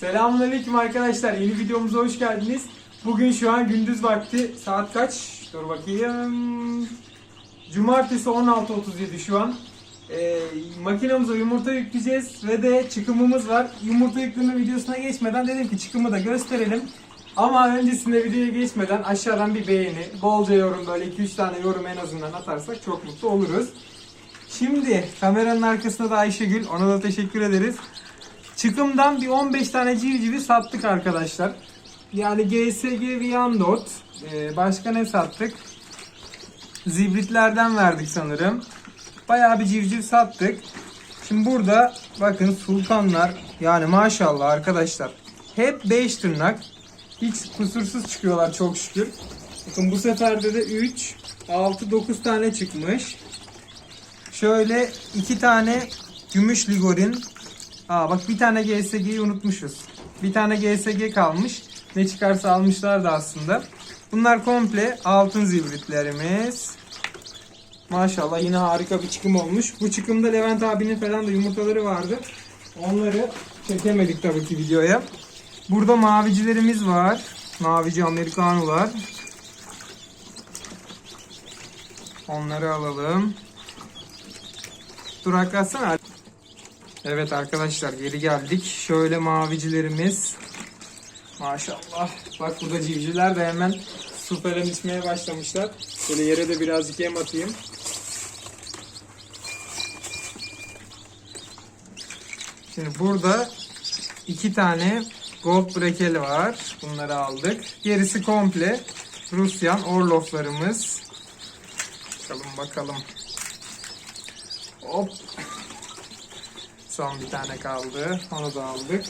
Selamünaleyküm arkadaşlar. Yeni videomuza hoş geldiniz. Bugün şu an gündüz vakti. Saat kaç? Dur bakayım. Cumartesi 16.37 şu an. Ee, makinamıza yumurta yükleyeceğiz ve de çıkımımız var. Yumurta yükleme videosuna geçmeden dedim ki çıkımı da gösterelim. Ama öncesinde videoya geçmeden aşağıdan bir beğeni, bolca yorum böyle 2-3 tane yorum en azından atarsak çok mutlu oluruz. Şimdi kameranın arkasında da Ayşegül. Ona da teşekkür ederiz. Çıkımdan bir 15 tane civcivi sattık arkadaşlar. Yani GSG Viandot. Ee, başka ne sattık? Zibritlerden verdik sanırım. Bayağı bir civciv sattık. Şimdi burada bakın sultanlar yani maşallah arkadaşlar. Hep 5 tırnak. Hiç kusursuz çıkıyorlar çok şükür. Bakın bu seferde de 3, 6, 9 tane çıkmış. Şöyle iki tane gümüş ligorin. Aa bak bir tane GSG'yi unutmuşuz. Bir tane GSG kalmış. Ne çıkarsa almışlardı aslında. Bunlar komple altın zibritlerimiz. Maşallah yine harika bir çıkım olmuş. Bu çıkımda Levent abinin falan da yumurtaları vardı. Onları çekemedik tabii ki videoya. Burada mavicilerimiz var. Mavici Amerikanolar. Onları alalım. Duraklatsana. Evet arkadaşlar geri geldik. Şöyle mavicilerimiz. Maşallah. Bak burada civcivler de hemen su falan içmeye başlamışlar. Böyle yere de birazcık yem atayım. Şimdi burada iki tane gold brekeli var. Bunları aldık. Gerisi komple Rusyan Orloflarımız. Bakalım bakalım. Hop. Son bir tane kaldı. Onu da aldık.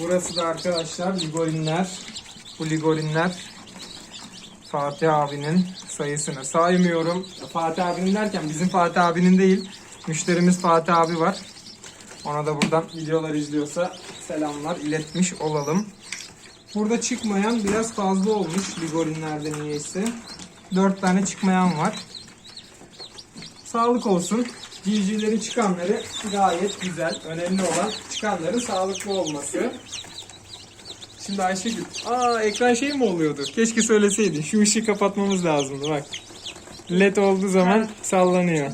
Burası da arkadaşlar ligorinler. Bu ligorinler Fatih abinin sayısını saymıyorum. Fatih abinin derken bizim Fatih abinin değil. Müşterimiz Fatih abi var. Ona da buradan videolar izliyorsa selamlar iletmiş olalım. Burada çıkmayan biraz fazla olmuş ligorinlerde niyeyse. 4 tane çıkmayan var. Sağlık olsun. Civcivlerin çıkanları gayet güzel. Önemli olan çıkanların sağlıklı olması. Şimdi Ayşegül, aa ekran şey mi oluyordu? Keşke söyleseydin. Şu ışığı kapatmamız lazımdı bak. LED olduğu zaman sallanıyor.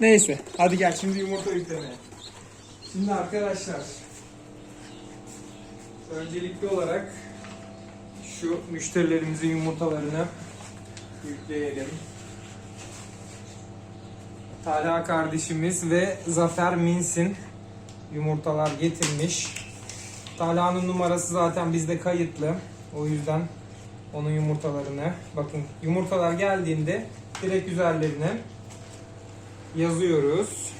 Neyse, hadi gel şimdi yumurta yüklemeye. Şimdi arkadaşlar, öncelikli olarak şu müşterilerimizin yumurtalarını yükleyelim. Talha kardeşimiz ve Zafer Minsin yumurtalar getirmiş. Talha'nın numarası zaten bizde kayıtlı. O yüzden onun yumurtalarını bakın yumurtalar geldiğinde direkt üzerlerine yazıyoruz.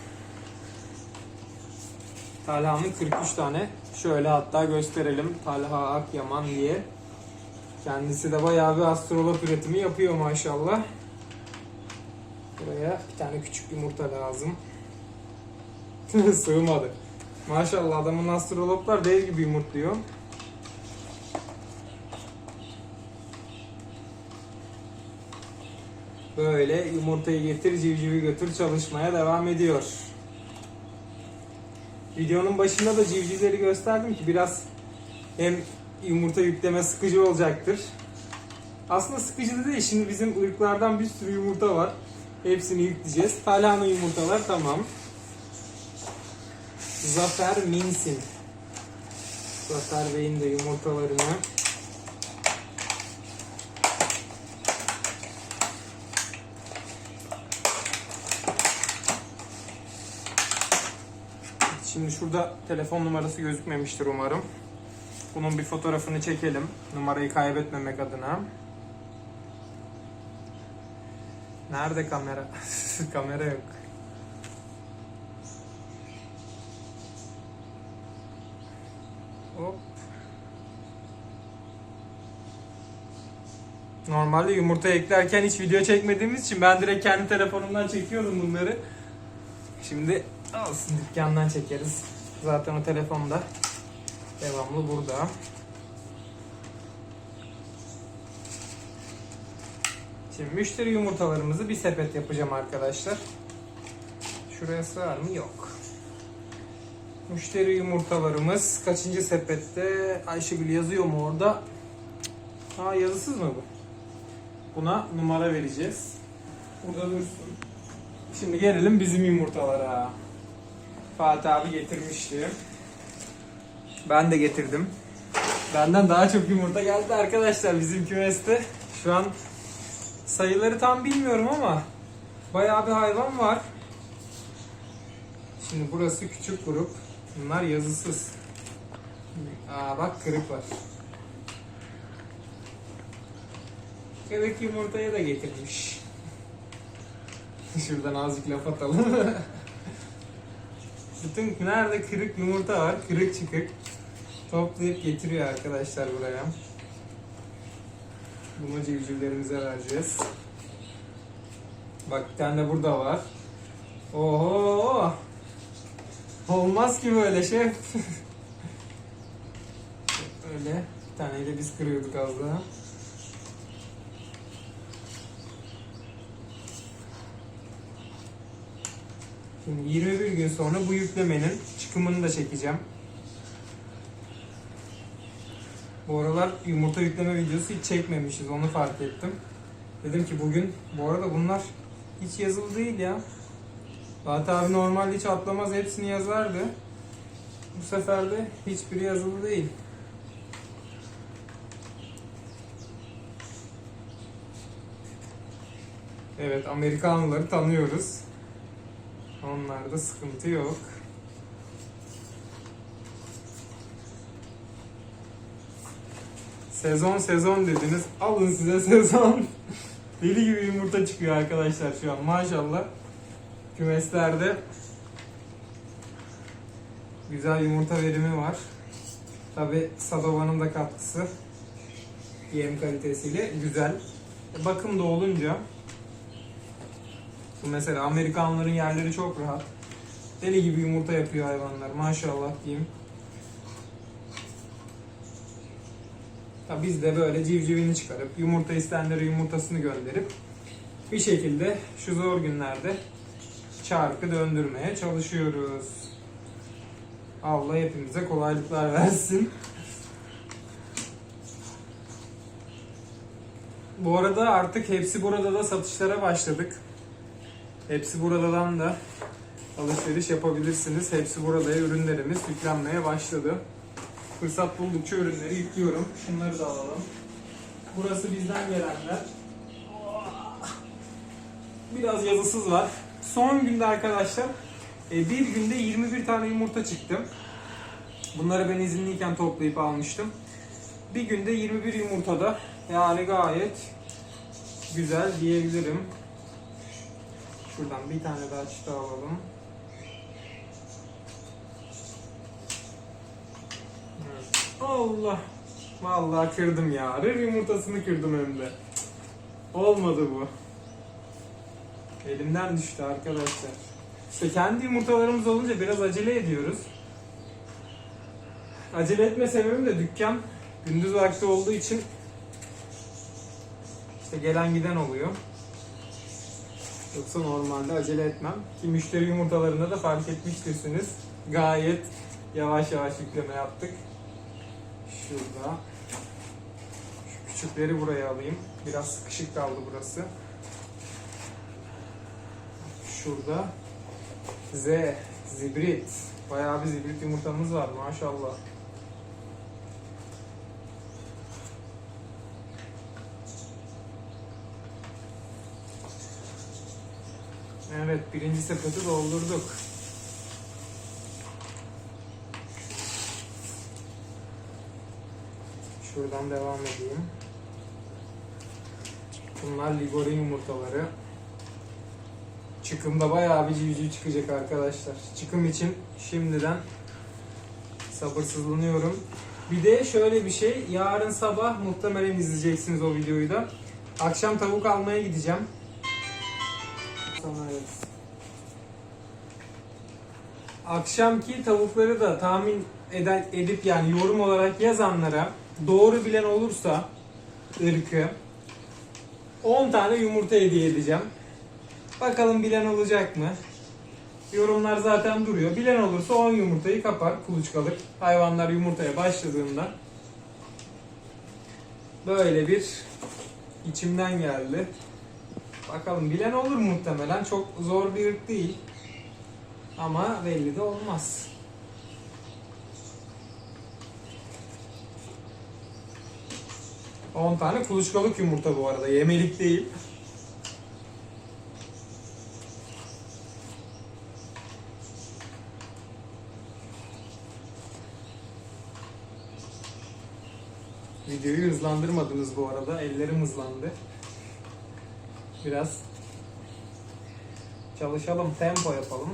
Talha'nın 43 tane. Şöyle hatta gösterelim. Talha Akyaman diye. Kendisi de bayağı bir astrolog üretimi yapıyor maşallah. Buraya bir tane küçük yumurta lazım. Sığmadı. Maşallah adamın astrologlar dev gibi yumurtluyor. Böyle yumurtayı getir civcivi götür çalışmaya devam ediyor. Videonun başında da civcivleri gösterdim ki biraz hem yumurta yükleme sıkıcı olacaktır. Aslında sıkıcı da değil. Şimdi bizim ırklardan bir sürü yumurta var. Hepsini yükleyeceğiz. Talha'nın yumurtalar tamam. Zafer Minsin. Zafer Bey'in de yumurtalarını. Şimdi şurada telefon numarası gözükmemiştir umarım. Bunun bir fotoğrafını çekelim. Numarayı kaybetmemek adına. Nerede kamera? kamera yok. Hop. Normalde yumurta eklerken hiç video çekmediğimiz için ben direkt kendi telefonumdan çekiyordum bunları. Şimdi olsun dükkandan çekeriz. Zaten o telefonda devamlı burada. Şimdi müşteri yumurtalarımızı bir sepet yapacağım arkadaşlar. Şuraya sığar mı? Yok. Müşteri yumurtalarımız kaçıncı sepette? Ayşegül yazıyor mu orada? Ha yazısız mı bu? Buna numara vereceğiz. Burada dursun. Şimdi gelelim bizim yumurtalara. Fatih abi getirmişti. Ben de getirdim. Benden daha çok yumurta geldi arkadaşlar bizim kümeste. Şu an sayıları tam bilmiyorum ama bayağı bir hayvan var. Şimdi burası küçük grup. Bunlar yazısız. Aa bak kırık var. Kırık yumurtayı da getirmiş. Şuradan azıcık laf atalım. Bütün nerede kırık yumurta var, kırık çıkık toplayıp getiriyor arkadaşlar buraya. Bunu civcivlerimize vereceğiz. Bak bir tane de burada var. Oho! Olmaz ki böyle şey. Öyle. Bir taneyi biz kırıyorduk az daha. Şimdi 21 gün sonra bu yüklemenin çıkımını da çekeceğim. Bu aralar yumurta yükleme videosu hiç çekmemişiz onu fark ettim. Dedim ki bugün bu arada bunlar hiç yazılı değil ya. Fatih abi normalde hiç atlamaz hepsini yazardı. Bu sefer de hiçbiri yazılı değil. Evet Amerikanlıları tanıyoruz. Onlarda sıkıntı yok. Sezon sezon dediniz. Alın size sezon. Deli gibi yumurta çıkıyor arkadaşlar şu an maşallah. Kümeslerde güzel yumurta verimi var. Tabi Sadova'nın da katkısı yem kalitesiyle güzel. Bakım da olunca bu mesela Amerikanların yerleri çok rahat. Deli gibi yumurta yapıyor hayvanlar maşallah diyeyim. Ha, biz de böyle civcivini çıkarıp yumurta isteyenlere yumurtasını gönderip bir şekilde şu zor günlerde çarkı döndürmeye çalışıyoruz. Allah hepimize kolaylıklar versin. Bu arada artık hepsi burada da satışlara başladık. Hepsi buradan da alışveriş yapabilirsiniz. Hepsi burada ürünlerimiz yüklenmeye başladı. Fırsat buldukça ürünleri yüklüyorum. Şunları da alalım. Burası bizden gelenler. Biraz yazısız var. Son günde arkadaşlar e, bir günde 21 tane yumurta çıktı. Bunları ben izinliyken toplayıp almıştım. Bir günde 21 yumurtada yani gayet güzel diyebilirim. Şuradan bir tane daha çıta alalım. Evet. Allah. Vallahi kırdım ya. Rır yumurtasını kırdım hem de. Olmadı bu. Elimden düştü arkadaşlar. İşte kendi yumurtalarımız olunca biraz acele ediyoruz. Acele etme sebebim de dükkan gündüz vakti olduğu için işte gelen giden oluyor. Yoksa normalde acele etmem. Ki müşteri yumurtalarında da fark etmiştirsiniz. Gayet yavaş yavaş yükleme yaptık. Şurada. Şu küçükleri buraya alayım. Biraz sıkışık kaldı burası. Şurada. Z, zibrit. Bayağı bir zibrit yumurtamız var maşallah. Evet, birinci sepeti doldurduk. Şuradan devam edeyim. Bunlar Ligorin yumurtaları. Çıkımda bayağı bir civciv çıkacak arkadaşlar. Çıkım için şimdiden sabırsızlanıyorum. Bir de şöyle bir şey, yarın sabah muhtemelen izleyeceksiniz o videoyu da. Akşam tavuk almaya gideceğim. Sana evet. Akşamki tavukları da tahmin eden, edip yani yorum olarak yazanlara doğru bilen olursa ırkı 10 tane yumurta hediye edeceğim. Bakalım bilen olacak mı? Yorumlar zaten duruyor. Bilen olursa 10 yumurtayı kapar kuluçkalık. Hayvanlar yumurtaya başladığında. Böyle bir içimden geldi. Bakalım bilen olur muhtemelen. Çok zor bir ırk değil. Ama belli de olmaz. On tane kuluçkalık yumurta bu arada. Yemelik değil. Videoyu hızlandırmadınız bu arada. Ellerim hızlandı. Biraz çalışalım, tempo yapalım.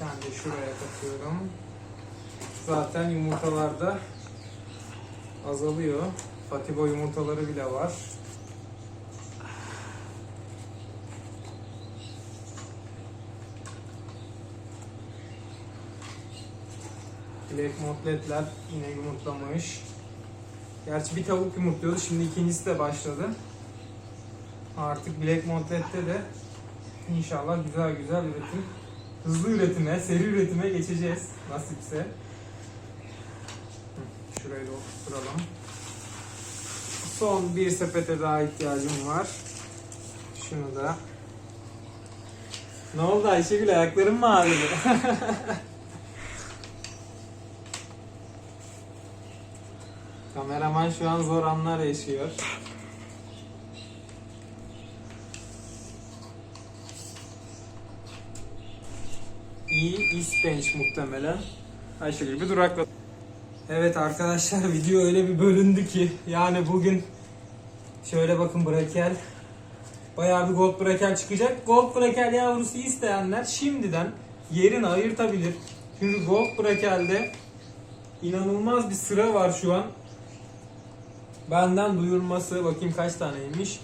Ben de şuraya katıyorum. Zaten yumurtalarda azalıyor. Fatibo yumurtaları bile var. Black Motletler yine yumurtlamış. Gerçi bir tavuk yumurtluyordu. Şimdi ikincisi de başladı. Artık Black Montlet'te de inşallah güzel güzel üretim, hızlı üretime, seri üretime geçeceğiz nasipse. Şurayı da oturtalım. Son bir sepete daha ihtiyacım var. Şunu da. Ne oldu Ayşegül ayakların mı ağrıdı? Kameraman şu an zor anlar yaşıyor. İyi ispenç muhtemelen. Ayşegül bir durakla. Evet arkadaşlar video öyle bir bölündü ki yani bugün şöyle bakın brakel bayağı bir gold brakel çıkacak. Gold brakel yavrusu isteyenler şimdiden yerini ayırtabilir. Çünkü gold brakelde inanılmaz bir sıra var şu an. Benden duyurması bakayım kaç taneymiş.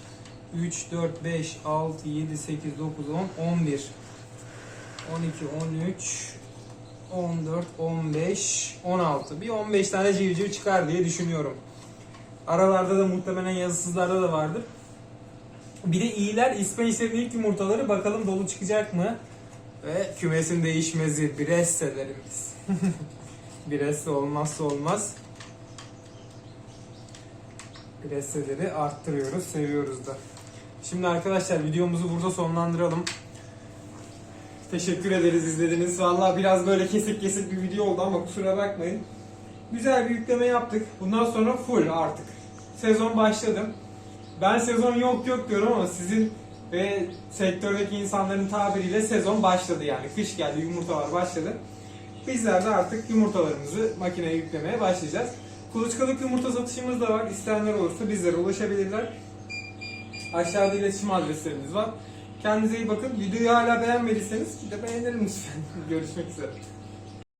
3, 4, 5, 6, 7, 8, 9, 10, 11. 12, 13, 14, 15, 16. Bir 15 tane civciv çıkar diye düşünüyorum. Aralarda da muhtemelen yazısızlarda da vardır. Bir de iyiler İspençlerin ilk yumurtaları bakalım dolu çıkacak mı? Ve kümesin değişmezi Bresse'lerimiz. Bresse olmazsa olmaz. Bresseleri arttırıyoruz, seviyoruz da. Şimdi arkadaşlar videomuzu burada sonlandıralım. Teşekkür ederiz izlediniz. Vallahi biraz böyle kesik kesik bir video oldu ama kusura bakmayın. Güzel bir yükleme yaptık. Bundan sonra full artık. Sezon başladı. Ben sezon yok yok diyorum ama sizin ve sektördeki insanların tabiriyle sezon başladı yani. Kış geldi, yumurtalar başladı. Bizler de artık yumurtalarımızı makineye yüklemeye başlayacağız. Kuluçkalık yumurta satışımız da var. İsteyenler olursa bizlere ulaşabilirler. Aşağıda iletişim adreslerimiz var. Kendinize iyi bakın. Videoyu hala beğenmediyseniz de beğenelim lütfen. Görüşmek üzere.